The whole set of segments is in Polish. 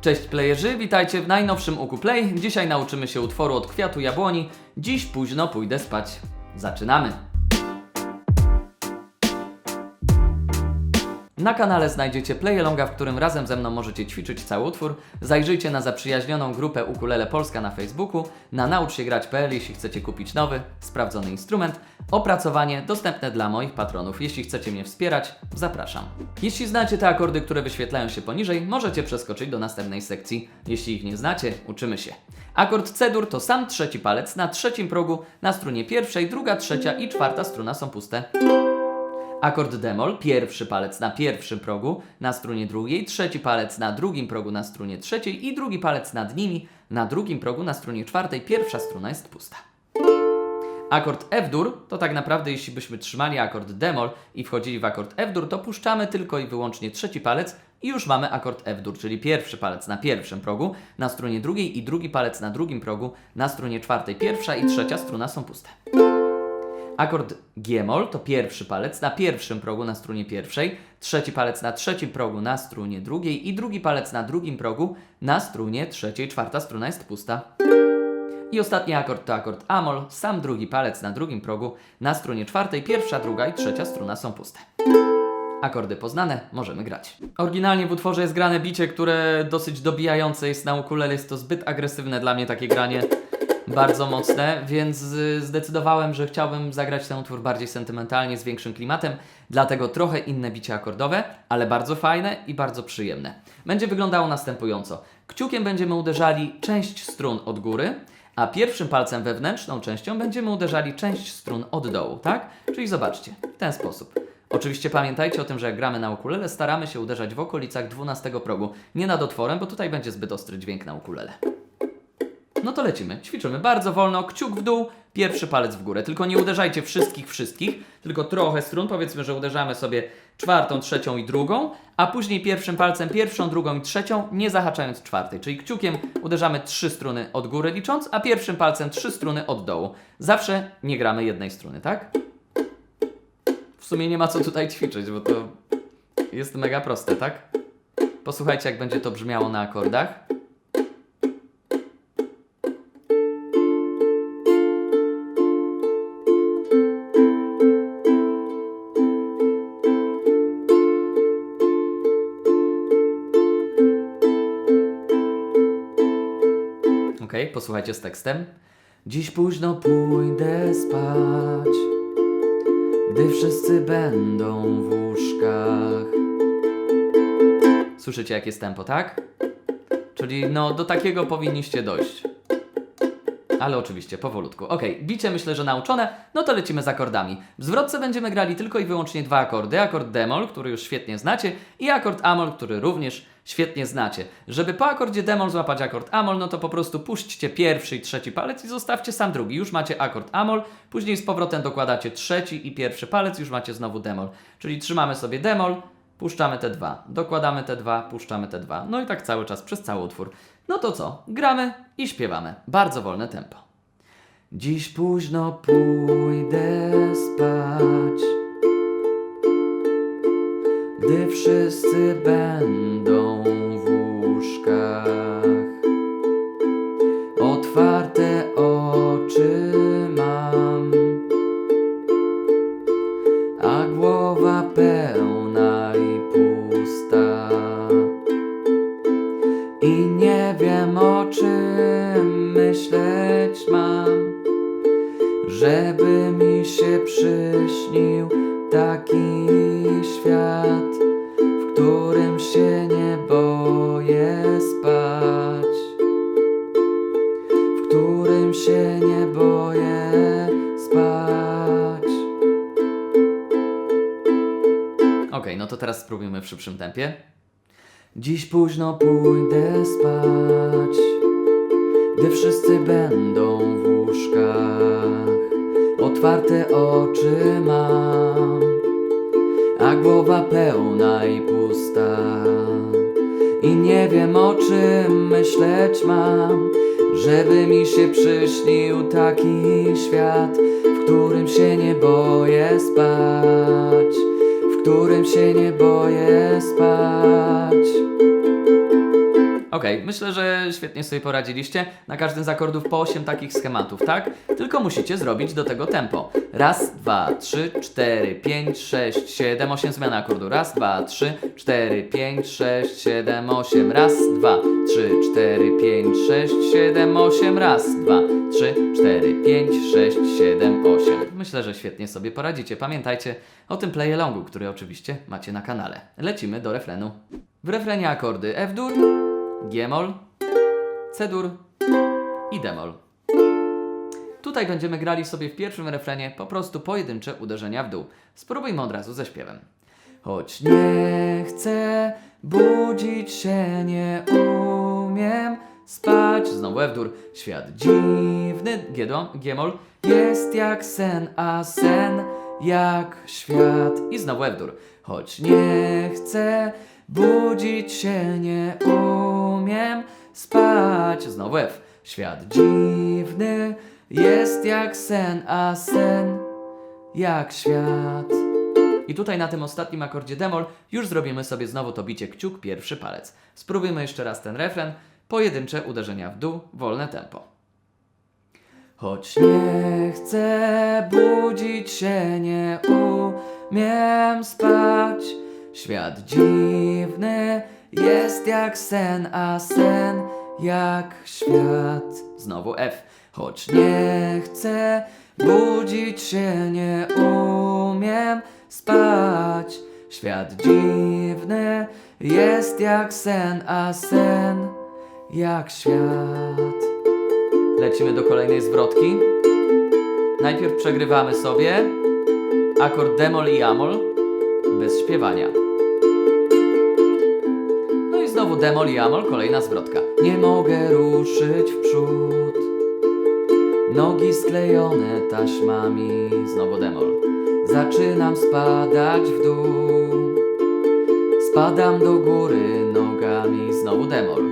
Cześć playerzy, witajcie w najnowszym Uku Play. Dzisiaj nauczymy się utworu od kwiatu jabłoni. Dziś późno pójdę spać. Zaczynamy! Na kanale znajdziecie playalonga, w którym razem ze mną możecie ćwiczyć cały utwór. Zajrzyjcie na zaprzyjaźnioną grupę Ukulele Polska na Facebooku, na nauczsiegrać.pl, jeśli chcecie kupić nowy, sprawdzony instrument. Opracowanie dostępne dla moich patronów. Jeśli chcecie mnie wspierać, zapraszam. Jeśli znacie te akordy, które wyświetlają się poniżej, możecie przeskoczyć do następnej sekcji. Jeśli ich nie znacie, uczymy się. Akord C-dur to sam trzeci palec na trzecim progu, na strunie pierwszej, druga, trzecia i czwarta struna są puste. Akord demol, pierwszy palec na pierwszym progu na strunie drugiej, trzeci palec na drugim progu na strunie trzeciej i drugi palec nad nimi na drugim progu na strunie czwartej, pierwsza struna jest pusta. Akord F-dur to tak naprawdę jeśli byśmy trzymali akord demol i wchodzili w akord F-dur, to puszczamy tylko i wyłącznie trzeci palec i już mamy akord F-dur, czyli pierwszy palec na pierwszym progu na strunie drugiej i drugi palec na drugim progu na strunie czwartej, pierwsza i trzecia struna są puste. Akord G-moll to pierwszy palec na pierwszym progu na strunie pierwszej, trzeci palec na trzecim progu na strunie drugiej i drugi palec na drugim progu na strunie trzeciej, czwarta struna jest pusta. I ostatni akord to akord A-moll, sam drugi palec na drugim progu na strunie czwartej, pierwsza, druga i trzecia struna są puste. Akordy poznane, możemy grać. Oryginalnie w utworze jest grane bicie, które dosyć dobijające jest na ukulele, jest to zbyt agresywne dla mnie takie granie bardzo mocne, więc y, zdecydowałem, że chciałbym zagrać ten utwór bardziej sentymentalnie, z większym klimatem, dlatego trochę inne bicie akordowe, ale bardzo fajne i bardzo przyjemne. Będzie wyglądało następująco. Kciukiem będziemy uderzali część strun od góry, a pierwszym palcem wewnętrzną częścią będziemy uderzali część strun od dołu, tak? Czyli zobaczcie, w ten sposób. Oczywiście pamiętajcie o tym, że jak gramy na ukulele, staramy się uderzać w okolicach 12 progu, nie nad otworem, bo tutaj będzie zbyt ostry dźwięk na ukulele. No to lecimy, ćwiczymy bardzo wolno, kciuk w dół, pierwszy palec w górę. Tylko nie uderzajcie wszystkich, wszystkich, tylko trochę strun. Powiedzmy, że uderzamy sobie czwartą, trzecią i drugą, a później pierwszym palcem pierwszą, drugą i trzecią, nie zahaczając czwartej. Czyli kciukiem uderzamy trzy struny od góry licząc, a pierwszym palcem trzy struny od dołu. Zawsze nie gramy jednej struny, tak? W sumie nie ma co tutaj ćwiczyć, bo to jest mega proste, tak? Posłuchajcie, jak będzie to brzmiało na akordach. Posłuchajcie z tekstem. Dziś późno pójdę spać, gdy wszyscy będą w łóżkach. Słyszycie, jakie jest tempo, tak? Czyli no, do takiego powinniście dojść. Ale oczywiście, powolutku. Ok, bicie myślę, że nauczone, no to lecimy z akordami. W zwrotce będziemy grali tylko i wyłącznie dwa akordy. Akord demol, który już świetnie znacie i akord amol, który również świetnie znacie. Żeby po akordzie demol złapać akord amol, no to po prostu puśćcie pierwszy i trzeci palec i zostawcie sam drugi. Już macie akord amol, później z powrotem dokładacie trzeci i pierwszy palec, już macie znowu demol. Czyli trzymamy sobie demol, puszczamy te dwa, dokładamy te dwa, puszczamy te dwa. No i tak cały czas przez cały utwór. No to co? Gramy i śpiewamy. Bardzo wolne tempo. Dziś późno pójdę spać, gdy wszyscy będą w łóżkach. Otwarte oczy mam, a głowa pełna i pusta. I nie wiem o czym myśleć mam, żeby mi się przyśnił to teraz spróbujmy w szybszym tempie. Dziś późno pójdę spać, gdy wszyscy będą w łóżkach. Otwarte oczy mam, a głowa pełna i pusta. I nie wiem o czym myśleć mam, żeby mi się przyśnił taki świat, w którym się nie boję spać, którym się nie boję spać. Okej, myślę, że świetnie sobie poradziliście. Na każdym z akordów po 8 takich schematów, tak? Tylko musicie zrobić do tego tempo. Raz, dwa, trzy, cztery, pięć, sześć, siedem, osiem zmian akordu. Raz, dwa, trzy, cztery, pięć, sześć, siedem, osiem. Raz, dwa, trzy, cztery, pięć, sześć, siedem, osiem. Raz, dwa, trzy, cztery, pięć, sześć, siedem, osiem. Myślę, że świetnie sobie poradzicie. Pamiętajcie o tym play-alongu, który oczywiście macie na kanale. Lecimy do refrenu. W refrenie akordy F-dur, G-moll, C-dur i D-moll. Tutaj będziemy grali sobie w pierwszym refrenie po prostu pojedyncze uderzenia w dół. Spróbujmy od razu ze śpiewem. Choć nie chcę budzić się, nie umiem spać. Znowu F-dur. Świat dziwny, G-moll, jest jak sen, a sen jak świat. I znowu F-dur. Choć nie chcę budzić się, nie umiem spać. Znowu F. Świat dziwny jest jak sen, a sen jak świat. I tutaj na tym ostatnim akordzie demol już zrobimy sobie znowu to bicie kciuk, pierwszy palec. Spróbujmy jeszcze raz ten refren. Pojedyncze uderzenia w dół, wolne tempo. Choć nie chcę budzić się, nie umiem spać. Świat dziwny jest jak sen, a sen jak świat. Znowu F. Choć nie chcę budzić się, nie umiem spać. Świat dziwny jest jak sen, a sen jak świat. Lecimy do kolejnej zwrotki. Najpierw przegrywamy sobie akord demol i amol bez śpiewania. No znowu demol i amol, kolejna zwrotka. Nie mogę ruszyć w przód. Nogi sklejone taśmami, znowu demol. Zaczynam spadać w dół. Spadam do góry nogami, znowu demol.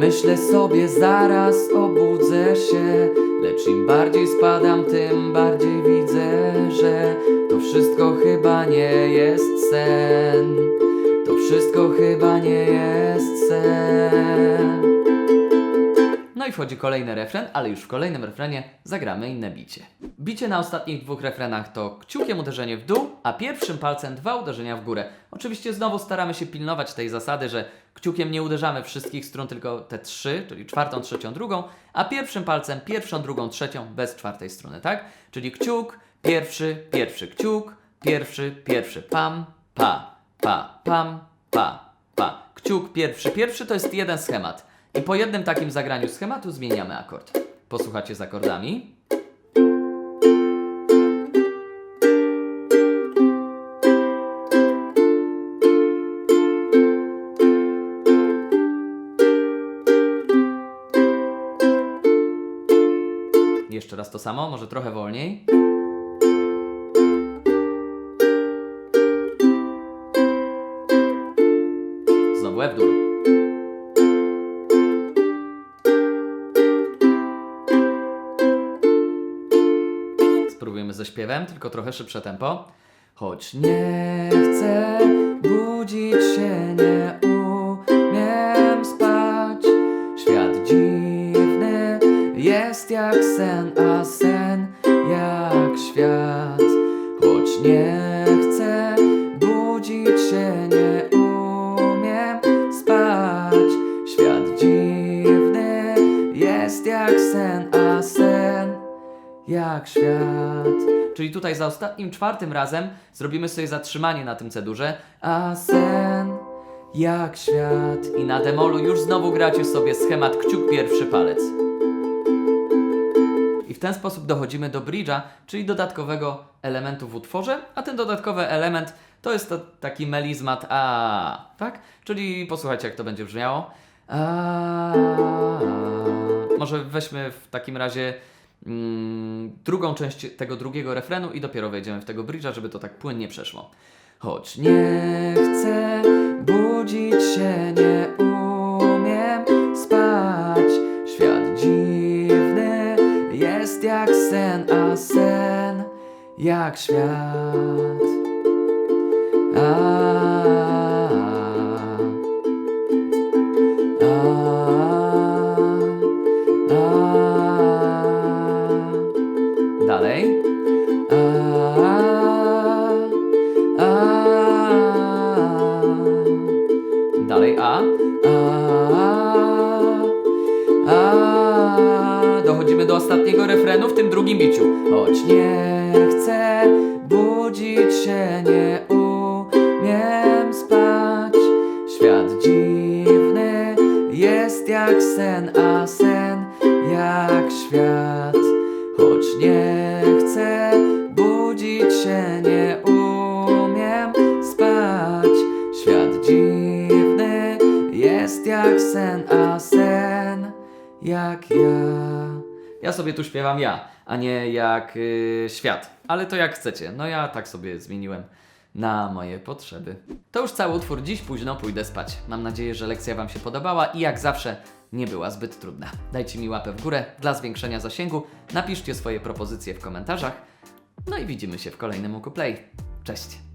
Myślę sobie, zaraz obudzę się. Lecz im bardziej spadam, tym bardziej widzę, że to wszystko chyba nie jest sen. wchodzi kolejny refren, ale już w kolejnym refrenie zagramy inne bicie. Bicie na ostatnich dwóch refrenach to kciukiem uderzenie w dół, a pierwszym palcem dwa uderzenia w górę. Oczywiście znowu staramy się pilnować tej zasady, że kciukiem nie uderzamy wszystkich strun, tylko te trzy, czyli czwartą, trzecią, drugą, a pierwszym palcem pierwszą, drugą, trzecią bez czwartej struny, tak? Czyli kciuk, pierwszy, pierwszy kciuk, pierwszy, pierwszy pam, pa, pa, pam, pa, pa. Kciuk pierwszy, pierwszy to jest jeden schemat. I po jednym takim zagraniu schematu zmieniamy akord. Posłuchacie z akordami. Jeszcze raz to samo, może trochę wolniej. Znowu F ze śpiewem, tylko trochę szybsze tempo. Choć nie chcę budzić się, nie umiem spać. Świat dziwny jest jak sen, a sen jak świat. Choć nie Czyli tutaj za ostatnim, czwartym razem zrobimy sobie zatrzymanie na tym cedurze, a sen jak świat. I na demolu już znowu gracie sobie schemat kciuk pierwszy palec. I w ten sposób dochodzimy do bridge'a, czyli dodatkowego elementu w utworze, a ten dodatkowy element to jest to taki melizmat a, tak? Czyli posłuchajcie jak to będzie brzmiało. A, może weźmy w takim razie mm, drugą część tego drugiego refrenu i dopiero wejdziemy w tego bridge'a, żeby to tak płynnie przeszło. Choć nie chcę budzić się, nie umiem spać. Świat dziwny jest jak sen, a sen jak świat. A. Dochodzimy do ostatniego refrenu w tym drugim biciu. Choć nie chcę budzić się, nie umiem spać. Świat dziwny jest jak sen, a sen jak świat. Choć nie chcę budzić się, nie jak ja. Ja sobie tu śpiewam ja, a nie jak y, świat. Ale to jak chcecie. No ja tak sobie zmieniłem na moje potrzeby. To już cały utwór. Dziś późno pójdę spać. Mam nadzieję, że lekcja Wam się podobała i jak zawsze nie była zbyt trudna. Dajcie mi łapę w górę dla zwiększenia zasięgu, napiszcie swoje propozycje w komentarzach. No i widzimy się w kolejnym UkuPlay. Cześć!